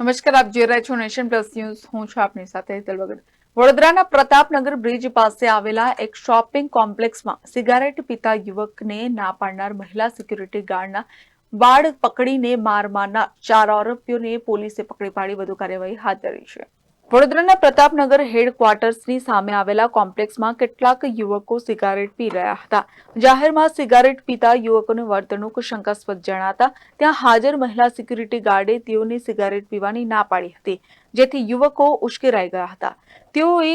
નમસ્કાર, આપ જોઈ રહ્યા છો નેશન પ્લસ ન્યૂઝ. હું છું આપની સાથે વડોદરાના પ્રતાપનગર બ્રિજ પાસે આવેલા એક શોપિંગ કોમ્પ્લેક્સમાં સિગારેટ પીતા યુવકને ના પાડનાર મહિલા સિક્યુરિટી ગાર્ડના વાળ પકડીને માર મારનાર ચાર આરોપીઓને પોલીસે પકડી પાડી, વધુ કાર્યવાહી હાથ ધરી છે. વડોદરાના પ્રતાપનગર હેડક્વાર્ટર્સની સામે આવેલા કોમ્પ્લેક્સમાં કેટલાક યુવકો સિગારેટ પી રહ્યા હતા. જાહેરમાં સિગારેટ પીતા યુવકોની વર્તણૂક શંકાસ્પદ જણાતા ત્યાં હાજર મહિલા સિક્યુરિટી ગાર્ડે તેઓને સિગારેટ પીવાની ના પાડી હતી, જેથી યુવકો ઉશ્કેરાઈ ગયા હતા. તેઓએ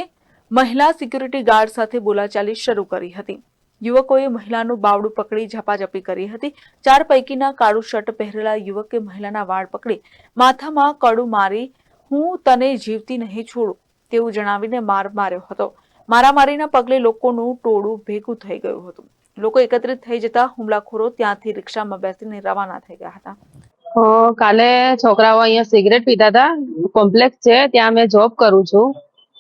મહિલા સિક્યુરિટી ગાર્ડ સાથે બોલાચાલી શરૂ કરી હતી. યુવકોએ મહિલાનું બાવડું પકડી ઝપાઝપી કરી હતી. ચાર પૈકીના કાળું શર્ટ પહેરેલા યુવકે મહિલાના વાળ પકડી માથામાં કડું મારી હું તને જીવતી નહીં છોડું, તેવું જણાવીને માર માર્યો હતો. મારામારીના પગલે લોકોનું ટોળું ભેગું થઈ ગયું હતું. લોકો એકત્રિત થઈ જતા હુમલાખોરો ત્યાંથી રિક્ષામાં બેસીને રવાના થઈ ગયા હતા. કાલે છોકરાઓ અહીંયા સિગરેટ પીતા હતા. કોમ્પ્લેક્સ છે, ત્યાં મેં જોબ કરું છું.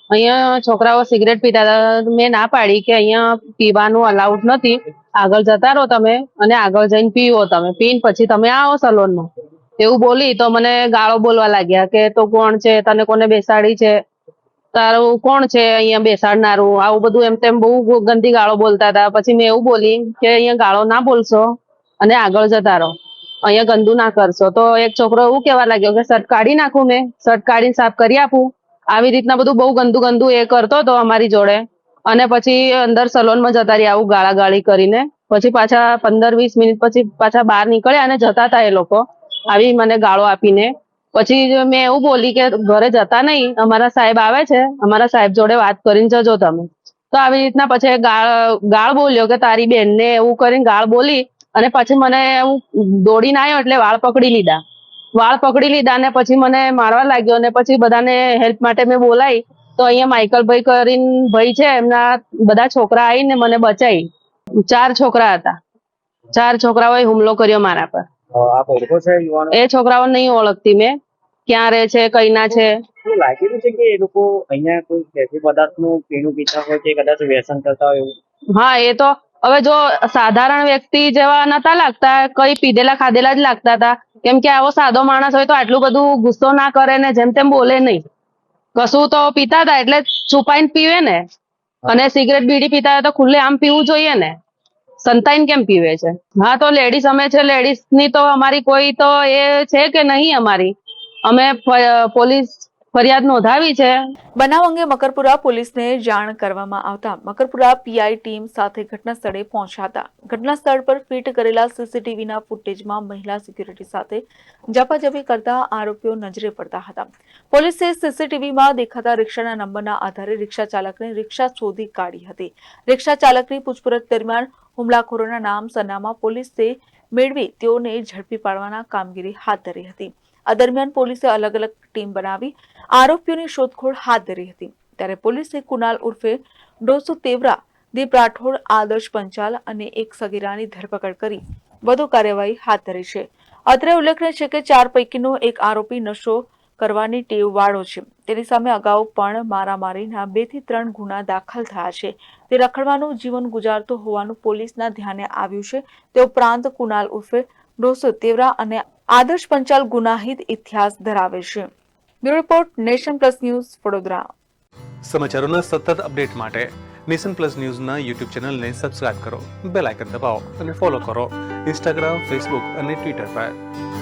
અહીંયા છોકરાઓ સિગરેટ પીતા હતા. મેં ના પાડી કે અહીંયા પીવાનું અલાઉડ નથી. આગળ જતા રહો તમે અને આગળ જઈને પીવો તમે. પીને પછી તમે આવો સલોનમાં એવું બોલી તો મને ગાળો બોલવા લાગ્યા કે તો કોણ છે? તને કોને બેસાડી છે? તારું કોણ છે અહીંયા બેસાડનારું? આવું બધું એમ તેમ બહુ ગંદી ગાળો બોલતા હતા. પછી મેં એવું બોલી કે અહીંયા ગાળો ના બોલશો અને આગળ જતા રહો. અહીંયા ગંદુ ના કરશો. તો એક છોકરો એવું કહેવા લાગ્યો કે, શર્ટ કાઢી નાખું મેં. શર્ટ કાઢીને સાફ કરી આપું. આવી રીતના બધું બહુ ગંદુ ગંદુ એ કરતો હતો અમારી જોડે. અને પછી અંદર સલોનમાં જતા રહ્યા આવું ગાળાગાળી કરીને. પછી પાછા પંદર વીસ મિનિટ પછી પાછા બહાર નીકળ્યા અને જતા હતા એ લોકો. આવી મને ગાળો આપીને. પછી મેં એવું બોલી કે ઘરે જતા નહીં, અમારા સાહેબ આવે છે, અમારા સાહેબ જોડે વાત કરીને જજો તમે. તો આવી રીતના પછી ગાળ ગાળ બોલ્યો કે તારી બેનને એવું કરીને ગાળ બોલી અને પછી મને હું દોડીને આવ્યો એટલે વાળ પકડી લીધા. વાળ પકડી લીધા ને પછી મને મારવા લાગ્યો અને પછી બધાને હેલ્પ માટે મેં બોલાવી તો અહીંયા માઇકલભાઈ કરીને ભાઈ છે, એમના બધા છોકરા આવીને મને બચાવી ચાર છોકરા હતા. ચાર છોકરાઓએ હુમલો કર્યો મારા પર. એ છોકરાઓ નહીં ઓળખતી મેં. ક્યાં રહે છે કઈના છે. શું છે કે એ લોકો અહીંયા કોઈ કેફી પદાર્થનું પીણું પીતા હોય કે કદાચ વ્યસન કરતા હોય એવું. હા એ તો હવે જો સાધારણ વ્યક્તિ જેવા નતા લાગતા કઈ પીધેલા ખાધેલા જ લાગતા હતા. કેમ કે આવો સાદો માણસ હોય તો આટલું બધું ગુસ્સો ના કરે ને જેમ તેમ બોલે નહીં. કશું તો પીતા હતા એટલે છુપાઈને પીવે ને. અને સિગરેટ બીડી પીતા હોય તો ખુલ્લે આમ પીવું જોઈએ ને. સંતાઈને કેમ પીવે છે? હા, તો લેડીઝ અમે છે લેડીઝની તો અમારી કોઈ તો એ છે કે નહીં અમારી? અમે પોલીસ ફરિયાદ નોંધાવી છે. બનાવ અંગે મકરપુરા પોલીસને જાણ કરવામાં આવતા મકરપુરા પીઆઈ ટીમ સાથે ઘટના સ્થળે પહોંચ્યા ઘટના સ્થળ પર ફિટ કરેલા સીસીટીવીના ફૂટેજમાં મહિલા સિક્યુરિટી સાથે ઝપાઝપી કરતા આરોપીઓ નજરે પડતા હતા. પોલીસે સીસીટીવીમાં દેખાતા રિક્ષાના નંબરના આધારે રિક્ષા ચાલકને રિક્ષા શોધી કાઢી હતી. રિક્ષા ચાલકની પૂછપરછ દરમિયાન હુમલાખોરોના નામ સરનામા પોલીસે મેળવી તેઓને ઝડપી પાડવાના કામગીરી હાથ ધરી હતી. આ દરમિયાન પોલીસે અલગ અલગ ટીમ બનાવી આરોપીઓની શોધખોળ હાથ ધરી હતી. ત્યારે પોલીસે કુનાલ ઉર્ફે ડોસુ તેવરા, દીપ રાઠોડ, આદર્શ પંચાલ અને એક સગીરાની ધરપકડ કરી વધુ કાર્યવાહી હાથ ધરી છે. અત્રે ઉલ્લેખનીય છે કે ચાર પૈકીનો એક આરોપી નશો કરવાની ટેવ વાળો છે. તેની સામે અગાઉ પણ મારામારીના બેથી ત્રણ ગુના દાખલ થયા છે. તે રખડવાનું જીવન ગુજારતો હોવાનું પોલીસના ધ્યાને આવ્યું છે. તે ઉપરાંત કુનાલ ઉર્ફે ડોસો તેવરા અને આદર્શ પંચાલ ગુનાહિત ઇતિહાસ ધરાવે છે. Bureau report, nation plus news, Vadodara. સમાચારોના સતત અપડેટ માટે નેશન પ્લસ ન્યૂઝના યુટ્યુબ ચેનલને સબસ્ક્રાઇબ કરો, બેલ આઇકન દબાવો અને ફોલો કરો. ઇન્સ્ટાગ્રામ, ફેસબુક અને ટ્વિટર પર.